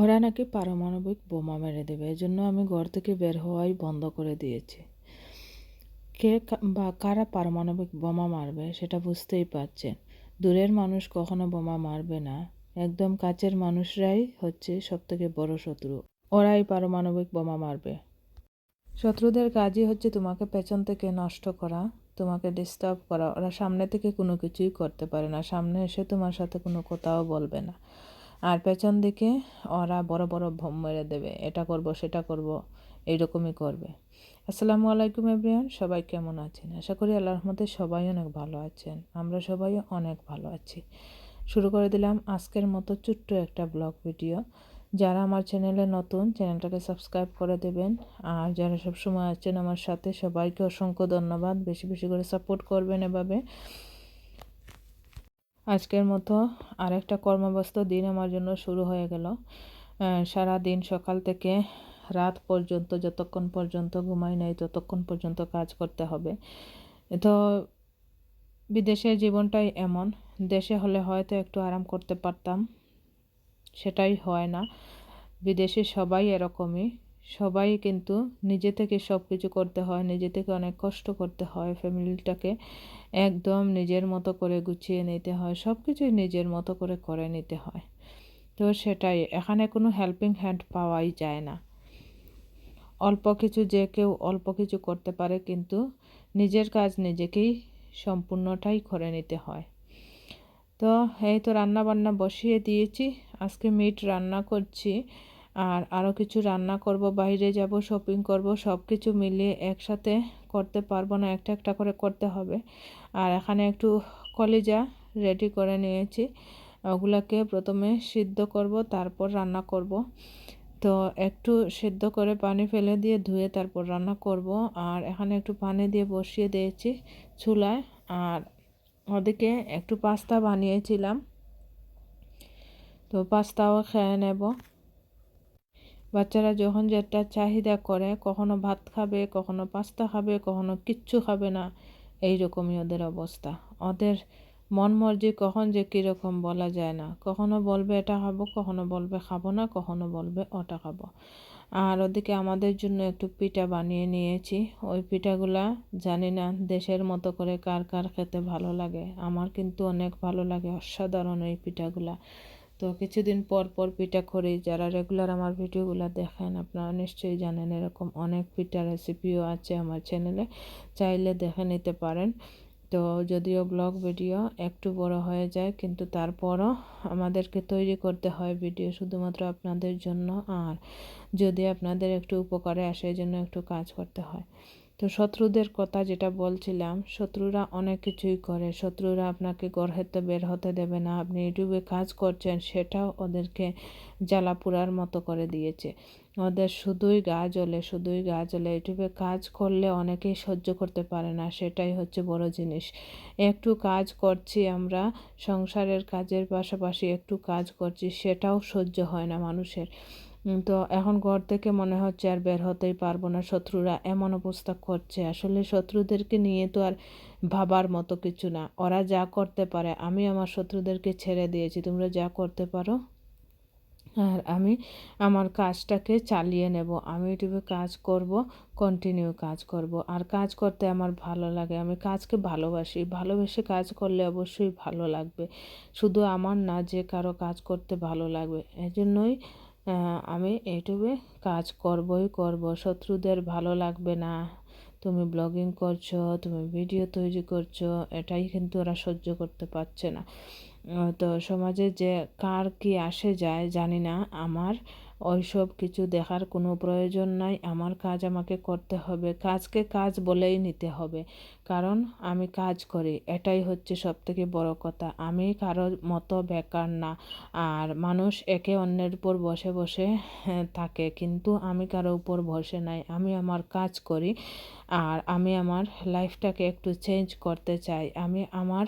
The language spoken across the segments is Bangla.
ওরা নাকি পারমাণবিক বোমা মেরে দেবে, এজন্য আমি ঘর থেকে বের হওয়াই বন্ধ করে দিয়েছি। কে বা কারা পারমাণবিক বোমা মারবে সেটা বুঝতেই পারছেন। দূরের মানুষ কখনো বোমা মারবে না, একদম কাছের মানুষরাই হচ্ছে সবথেকে বড় শত্রু। ওরাই পারমাণবিক বোমা মারবে। শত্রুদের কাজই হচ্ছে তোমাকে পেছন থেকে নষ্ট করা, তোমাকে ডিস্টার্ব করা। ওরা সামনে থেকে কোনো কিছুই করতে পারে না, সামনে এসে তোমার সাথে কোনো কথাও বলবে না। আর পেছন দিকে ওরা বড় বড় ভম মেরে দেবে, এটা করব, সেটা করব, এইরকমই করবে। আসসালামু আলাইকুম এভরিয়ান সবাই কেমন আছেন? আশা করি আল্লাহর রহমতে সবাই অনেক ভালো আছেন, আমরা সবাই অনেক ভালো আছি। শুরু করে দিলাম আজকের মতো ছোট্ট একটা ব্লগ ভিডিও। যারা আমার চ্যানেলে নতুন, চ্যানেলটাকে সাবস্ক্রাইব করে দেবেন। আর যারা সবসময় আছেন আমার সাথে, সবাইকে অসংখ্য ধন্যবাদ। বেশি বেশি করে সাপোর্ট করবেন এভাবে। আজকের মতো আরেকটা কর্মব্যস্ত দিন আমার জন্য শুরু হয়ে গেল। সারা দিন সকাল থেকে রাত পর্যন্ত, যতক্ষণ পর্যন্ত ঘুমাই নাই, ততক্ষণ পর্যন্ত কাজ করতে হবে। তো বিদেশের জীবনটাই এমন, দেশে হলে হয়তো একটু আরাম করতে পারতাম, সেটাই হয় না। বিদেশে সবাই এরকমই। সবাই কিন্তু নিজে থেকে সব কিছু করতে হয়, নিজে থেকে অনেক কষ্ট করতে হয়, ফ্যামিলিটাকে একদম নিজের মতো করে গুছিয়ে নিতে হয় সব কিছুই নিজের মতো করে করে নিতে হয়। তো সেটাই, এখানে কোনো হেল্পিং হ্যান্ড পাওয়াই যায় না। অল্প কিছু যে কেউ অল্প কিছু করতে পারে কিন্তু নিজের কাজ নিজেকেই সম্পূর্ণটাই করে নিতে হয়। তো এই তো রান্না বান্না বসিয়ে দিয়েছি, আজকে মিট রান্না করছি। আর আরও কিছু রান্না করব, বাইরে যাব শপিং করব সব কিছু মিলিয়ে একসাথে করতে পারব না, একটা একটা করে করতে হবে। আর এখানে একটু কলিজা রেডি করে নিয়েছি। ওগুলাকে প্রথমে সিদ্ধ করব, তারপর রান্না করব। তো একটু সিদ্ধ করে পানি ফেলে দিয়ে ধুয়ে তারপর রান্না করব। আর এখানে একটু পানি দিয়ে বসিয়ে দিয়েছি চুলায়। আর ওদিকে একটু পাস্তা বানিয়েছিলাম। তো পাস্তাও খেয়ে নেব। বাচ্চারা যখন যেটা চাহিদা করে, কখনো ভাত খাবে, কখনো পাস্তা খাবে, কখনো কিচ্ছু খাবে না এই রকমই ওদের অবস্থা। ওদের মন মর্জি কখন যে কীরকম বলা যায় না। কখনো বলবে এটা খাব, কখনো বলবে খাব না, কখনো বলবে ওটা খাব। আর ওদিকে আমাদের জন্য একটু পিঠা বানিয়ে নিয়েছি। ওই পিঠাগুলা জানি না দেশের মতো করে কার কার খেতে ভালো লাগে। আমার কিন্তু অনেক ভালো লাগে, অসাধারণ ওই পিঠাগুলা। তো কিছুদিন পর পর পিঠা করি যারা রেগুলার আমার ভিডিওগুলো দেখেন, আপনারা নিশ্চয়ই জানেন এরকম অনেক পিঠা রেসিপিও আছে আমার চ্যানেলে চাইলে দেখে নিতে পারেন। তো যদিও ব্লগ ভিডিও একটু বড় হয়ে যায়, কিন্তু তারপরও আমাদেরকে তৈরি করতে হয় ভিডিও শুধুমাত্র আপনাদের জন্য। আর যদি আপনাদের একটু উপকারে আসে জন্য একটু কাজ করতে হয়। তো শত্রুদের কথা যেটা বলছিলাম, শত্রুরা অনেক কিছুই করে। শত্রুরা আপনাকে গড় হতে বের হতে দেবে না। আপনি ইউটিউবে কাজ করছেন, সেটাও ওদেরকে জ্বালাপুরার মতো করে দিয়েছে। ওদের শুধুই গা জ্বলে, শুধুই গা জ্বলে। ইউটিউবে কাজ করলে অনেকেই সহ্য করতে পারে না, সেটাই হচ্ছে বড় জিনিস। একটু কাজ করছি আমরা, সংসারের কাজের পাশাপাশি একটু কাজ করছি, সেটাও সহ্য হয় না মানুষের। তো এখন ঘর থেকে মনে হচ্ছে আর বের হতেই পারব না। শত্রুরা এমন অবস্থা করছে। আসলে শত্রুদেরকে নিয়ে তো আর ভাবার মতো কিছু না। ওরা যা করতে পারে, আমি আমার শত্রুদেরকে ছেড়ে দিয়েছি। তোমরা যা করতে পারো। আর আমি আমার কাজটাকে চালিয়ে নেব। আমি ইউটিউবে কাজ করব কন্টিনিউ কাজ করব। আর কাজ করতে আমার ভালো লাগে। আমি কাজকে ভালোবাসি। ভালোবেসে কাজ করলে অবশ্যই ভালো লাগবে। শুধু আমার না, যে কারও কাজ করতে ভালো লাগবে। এজন্যই আমি ইউটিউবে কাজ করবই করব, শত্রুদের ভালো লাগবে না। তুমি ব্লগিং করছ, তুমি ভিডিও তৈরি করছ, এটাই কিন্তু ওরা সহ্য করতে পারছে না। তো সমাজে যে কার কি আসে যায় জানি না। আমার ওইসব কিছু দেখার কোনো প্রয়োজন নাই। আমার কাজ আমাকে করতে হবে। কাজকে কাজ বলেই নিতে হবে। কারণ আমি কাজ করি। এটাই হচ্ছে সব থেকে বড় কথা। আমি কারোর মতো বেকার না। আর মানুষ একে অন্যের উপর বসে বসে হ্যাঁ, থাকে। কিন্তু আমি কারও উপর বসে নাই। আমি আমার কাজ করি। আর আমি আমার লাইফটাকে একটু চেঞ্জ করতে চাই। আমি আমার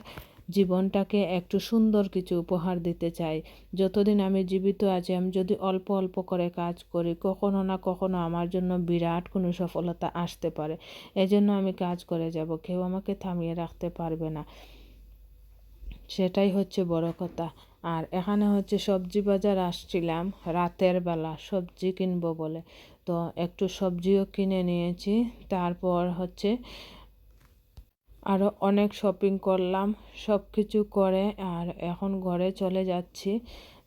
জীবনটাকে একটু সুন্দর কিছু উপহার দিতে চাই। যতদিন আমি জীবিত আছি, আমি যদি অল্প অল্প করে কাজ করি, কখনো না কখনো আমার জন্য বিরাট কোনো সফলতা আসতে পারে। এজন্য আমি কাজ করে যাব, কেউ আমাকে থামিয়ে রাখতে পারবে না। সেটাই হচ্ছে বড় কথা। আর এখানে হচ্ছে সবজি বাজার আসছিলাম, রাতের বেলা সবজি কিনবো বলে। তো একটু সবজিও কিনে নিয়েছি, তারপর হচ্ছে আরও অনেক শপিং করলাম সব কিছু করে আর এখন ঘরে চলে যাচ্ছি,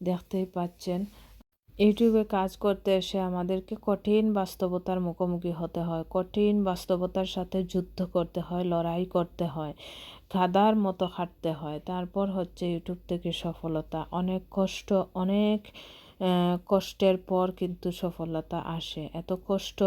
দেখতেই পাচ্ছেন। ইউটিউবে কাজ করতে এসে আমাদেরকে কঠিন বাস্তবতার মুখোমুখি হতে হয়, কঠিন বাস্তবতার সাথে যুদ্ধ করতে হয়, লড়াই করতে হয়, গাদার মতো খাটতে হয়। তারপর হচ্ছে ইউটিউব থেকে সফলতা, অনেক কষ্ট, অনেক কষ্টের পর কিন্তু সফলতা আসে। এত কষ্ট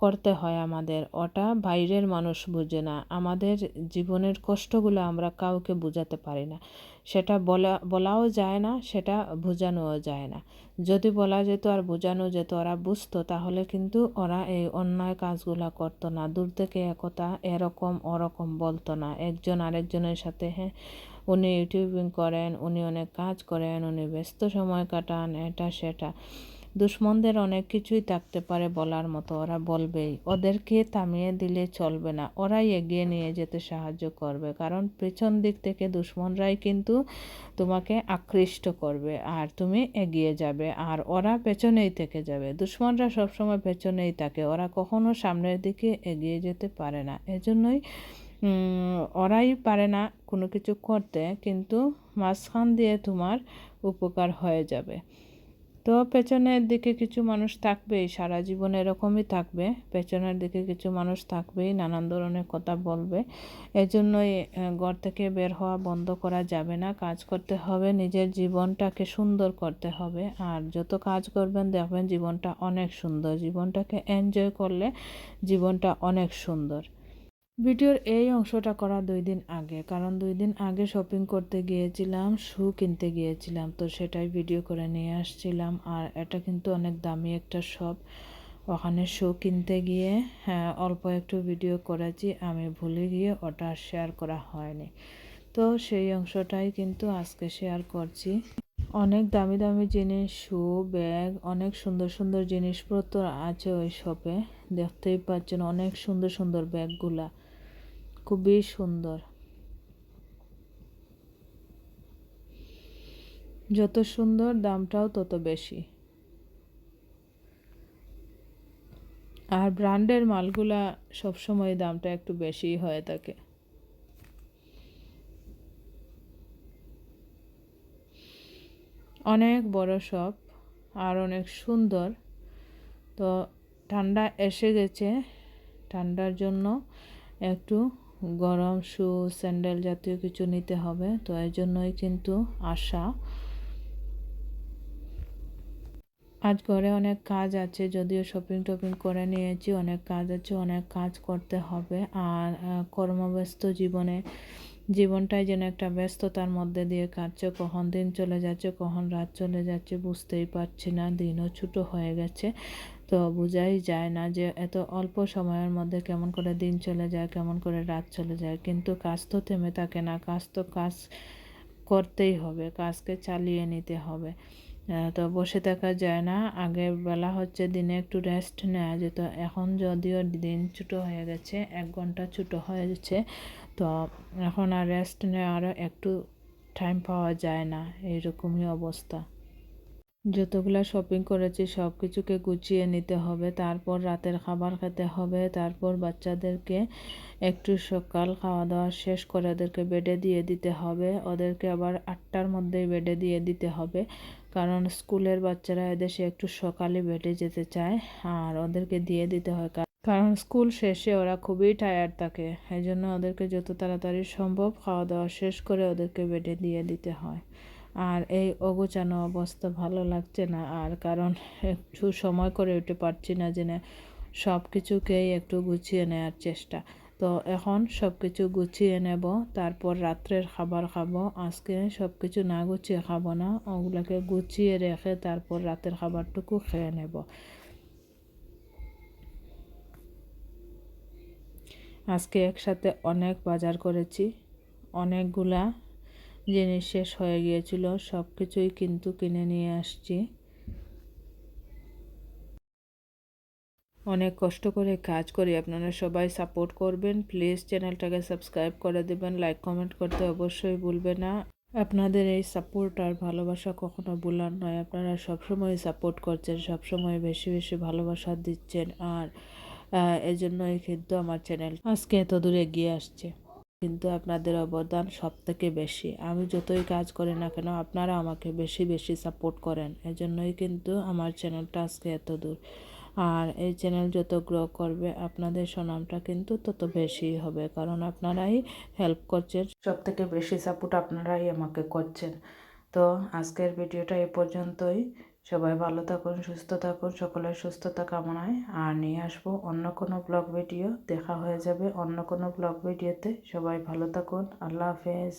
করতে হয় আমাদের। ওটা বাইরের মানুষ বুঝে না। আমাদের জীবনের কষ্টগুলো আমরা কাউকে বোঝাতে পারি না। সেটা বলা, বলাও যায় না, সেটা বোঝানোও যায় না। যদি বলা যেত আর বোঝানো যেত, ওরা বুঝতো, তাহলে কিন্তু ওরা এই অন্যায় কাজগুলো করতো না। দূর থেকে একতা এরকম ওরকম বলতো না। একজন আরেকজনের সাথে হ্যাঁ উনি ইউটিউবিং করেন, উনি অনেক কাজ করেন, উনি ব্যস্ত সময় কাটান, এটা, সেটা। দুশ্মনদের অনেক কিছুই থাকতে পারে বলার মতো। ওরা বলবেই ওদেরকে থামিয়ে দিলে চলবে না। ওরাই এগিয়ে নিয়ে যেতে সাহায্য করবে। কারণ পেছন দিক থেকে দুশ্মনরাই কিন্তু তোমাকে আকৃষ্ট করবে আর তুমি এগিয়ে যাবে আর ওরা পেছনেই থেকে যাবে। দুশ্মনরা সবসময় পেছনেই থাকে। ওরা কখনো সামনের দিকে এগিয়ে যেতে পারে না। এজন্যই ওরাই পারে না কোনো কিছু করতে। কিন্তু মাঝখান দিয়ে তোমার উপকার হয়ে যাবে। তো পেছনের দিকে কিছু মানুষ থাকবেই, সারা জীবন এরকমই থাকবে। পেছনের দিকে কিছু মানুষ থাকবেই, নানান ধরনের কথা বলবে। এজন্যই ঘর থেকে বের হওয়া বন্ধ করা যাবে না। কাজ করতে হবে, নিজের জীবনটাকে সুন্দর করতে হবে। আর যত কাজ করবেন, দেখবেন জীবনটা অনেক সুন্দর। জীবনটাকে এনজয় করলে জীবনটা অনেক সুন্দর। ভিডিওর এই অংশটা করা দুই দিন আগে, কারণ দুই দিন আগে শপিং করতে গিয়েছিলাম শু কিনতে গিয়েছিলাম, তো সেটাই ভিডিও করে নিয়ে আসছিলাম। আর এটা কিন্তু অনেক দামি একটা শপ ওখানে শু কিনতে গিয়ে হ্যাঁ অল্প একটু ভিডিও করেছি, আমি ভুলে গিয়ে ওটা শেয়ার করা হয়নি। তো সেই অংশটাই কিন্তু আজকে শেয়ার করছি। অনেক দামি দামি জিনিস শু ব্যাগ অনেক সুন্দর সুন্দর জিনিসপত্র আছে ওই শপে দেখতেই পাচ্ছেন অনেক সুন্দর সুন্দর ব্যাগগুলা খুবই সুন্দর। যত সুন্দর দামটাও তত বেশি। আর ব্র্যান্ডের মালগুলা সবসময় দামটা একটু বেশি হয়ে থাকে। অনেক বড় শপ আর অনেক সুন্দর। তো ঠান্ডা এসে গেছে। ঠান্ডার জন্য একটু গরম শু স্যান্ডেল জাতীয় কিছু নিতে হবে। তো এই জন্যই কিন্তু আসা আজ ঘরে অনেক কাজ আছে, যদিও শপিং টপিং করে নিয়েছি, অনেক কাজ আছে, অনেক কাজ করতে হবে। আর কর্মব্যস্ত জীবনে, জীবনটাই যেন একটা ব্যস্ততার মধ্যে দিয়ে কাটছে। কখন দিন চলে যাচ্ছে, কখন রাত চলে যাচ্ছে, বুঝতেই পারছি না। দিনও ছোটো হয়ে গেছে। তো বোঝাই যায় না যে এত অল্প সময়ের মধ্যে কেমন করে দিন চলে যায়, কেমন করে রাত চলে যায়। কিন্তু কাজ তো থেমে থাকে না, কাজ তো কাজ করতেই হবে, কাজকে চালিয়ে নিতে হবে। তো বসে থাকা যায় না। আগে বেলা হচ্ছে দিনে একটু রেস্ট নেওয়া যেত। এখন যদিও দিন ছোটো হয়ে গেছে, এক ঘণ্টা ছোটো হয়ে গেছে তো এখন আর রেস্ট নেওয়ারও একটু টাইম পাওয়া যায় না। এইরকমই অবস্থা। যতগুলা শপিং করেছি সব কিছুকে গুছিয়ে নিতে হবে। তারপর রাতের খাবার খেতে হবে। তারপর বাচ্চাদেরকে একটু সকাল খাওয়া দাওয়া শেষ করে ওদেরকে বেডে দিয়ে দিতে হবে। ওদেরকে আবার আটটার মধ্যেই বেডে দিয়ে দিতে হবে। কারণ স্কুলের বাচ্চারা এদেশে একটু সকালে বেডে যেতে চায়, আর ওদেরকে দিয়ে দিতে হয়। কারণ স্কুল শেষে ওরা খুবই টায়ার্ড থাকে। এই জন্য ওদেরকে যত তাড়াতাড়ি সম্ভব খাওয়া দাওয়া শেষ করে ওদেরকে বেডে দিয়ে দিতে হয়। আর এই অগোছানো অবস্থা ভালো লাগছে না, আর কারণ একটু সময় করে উঠে পারছি না যে সব কিছুকেই একটু গুছিয়ে নেওয়ার চেষ্টা। তো এখন সব কিছু গুছিয়ে নেব, তারপর রাত্রের খাবার খাব, আজকে সব কিছু না গুছিয়ে খাব না, ওগুলোকে গুছিয়ে রেখে তারপর রাতের খাবারটুকু খেয়ে নেব। আজকে একসাথে অনেক বাজার করেছি, অনেকগুলা জিনিস শেষ হয়ে গিয়েছিল সব কিছুই কিন্তু কিনে নিয়ে আসছি। অনেক কষ্ট করে কাজ করি, আপনারা সবাই সাপোর্ট করবেন। প্লিজ চ্যানেলটাকে সাবস্ক্রাইব করে দেবেন লাইক কমেন্ট করতে অবশ্যই ভুলবে না। আপনাদের এই সাপোর্ট আর ভালোবাসা কখনো ভুলার নয়, আপনারা সবসময় সাপোর্ট করছেন, সবসময় বেশি বেশি ভালোবাসা দিচ্ছেন। আর এজন্যই কিন্তু আমার চ্যানেল আজকে এত দূরে এগিয়ে আসছে। কিন্তু আপনাদের অবদান সব থেকে বেশি। আমি যতই কাজ করি না কেন, আপনারা আমাকে বেশি বেশি সাপোর্ট করেন। এজন্যই কিন্তু আমার চ্যানেলটা আজকে এত দূর। আর এই চ্যানেল যত গ্রো করবে, আপনাদের সুনামটা কিন্তু তত বেশি হবে। কারণ আপনারাই হেল্প করছেন সব থেকে বেশি সাপোর্ট আপনারাই আমাকে করছেন। তো আজকের ভিডিওটা এ পর্যন্তই। সবাই ভালো থাকুন, সুস্থ থাকুন, সকলের সুস্থতা কামনায়। আর নিয়ে আসব অন্য কোনো ব্লগ ভিডিও, দেখা হয়ে যাবে অন্য কোনো ব্লগ ভিডিওতে। সবাই ভালো থাকুন, আল্লাহ হাফেজ।